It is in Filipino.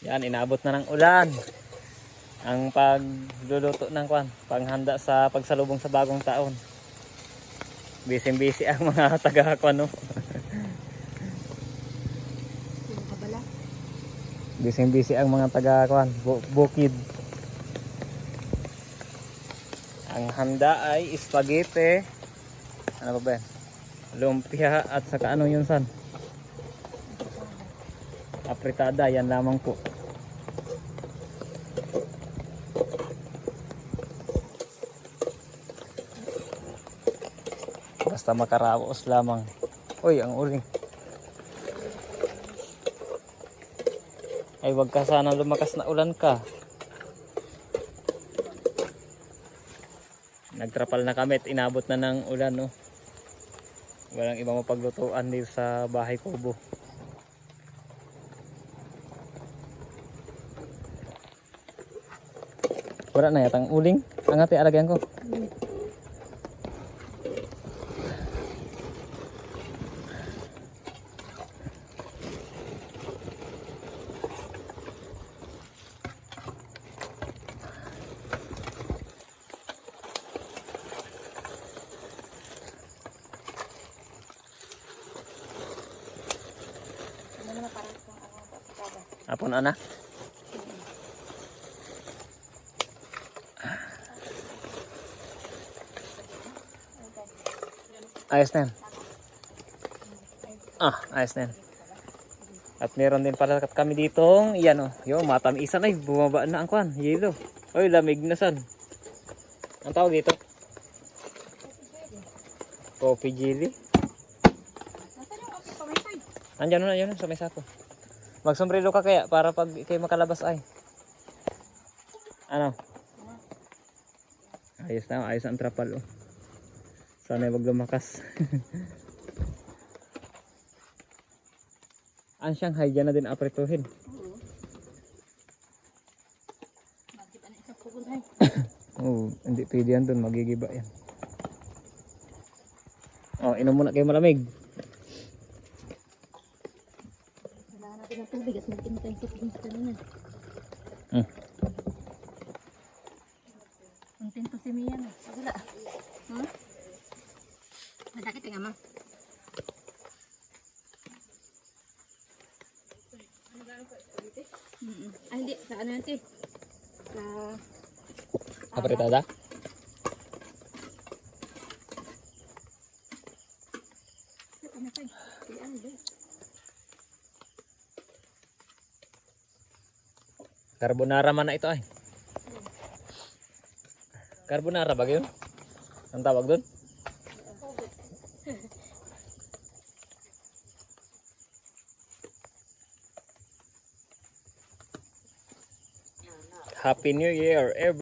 Yan, inabot na ng ulan. Ang pagluluto ng kwan, panghanda sa pagsalubong sa bagong taon. Busy-busy ang mga taga-kwan, no? Busy-busy ang mga taga-kwan, bu- bukid. Ang handa ay spaghetti. Ano ba ba? yan? Lumpia at saka ano yun san? Apritada, yan lamang po. Basta makaraos lamang. Uy, ang uling. Ay, wag ka sana lumakas na ulan ka. Nagtrapal na kami at inabot na ng ulan, no. Walang ibang mapaglutuan dito sa bahay kubo. Wala na yatang uling. Ang ate alagyan ko. Ano Apon ana. Ayos na yan. Ah, ayos na yan. At meron din pala kami ditong, yan o, yung matamisan ay bumaba na ang kwan, yelo. Oy, lamig na san. Ang tawag dito? Coffee jelly. Andyan na, yun sa may sako. Magsombrero ka kaya para pag kayo makalabas ay. Ano? Ayos na, ayos ang trapal oh. Sana wag lumakas. ang Shanghai dyan na din aprituhin. Oo. Bakit ano isang ay? Oo, hindi pwede yan dun, magigiba yan. Oh, inom muna kayo malamig. Wala natin ng tubig at kanina. Hmm. Kontento si Mia na. Wala. Hmm? Madakit nga ma. Mm -mm. Ay, hindi. Sa ano? Sa... Apretada? Sa Carbonara man na ito ay. Carbonara ba yun? Ang tawag doon? Happy New Year, everyone.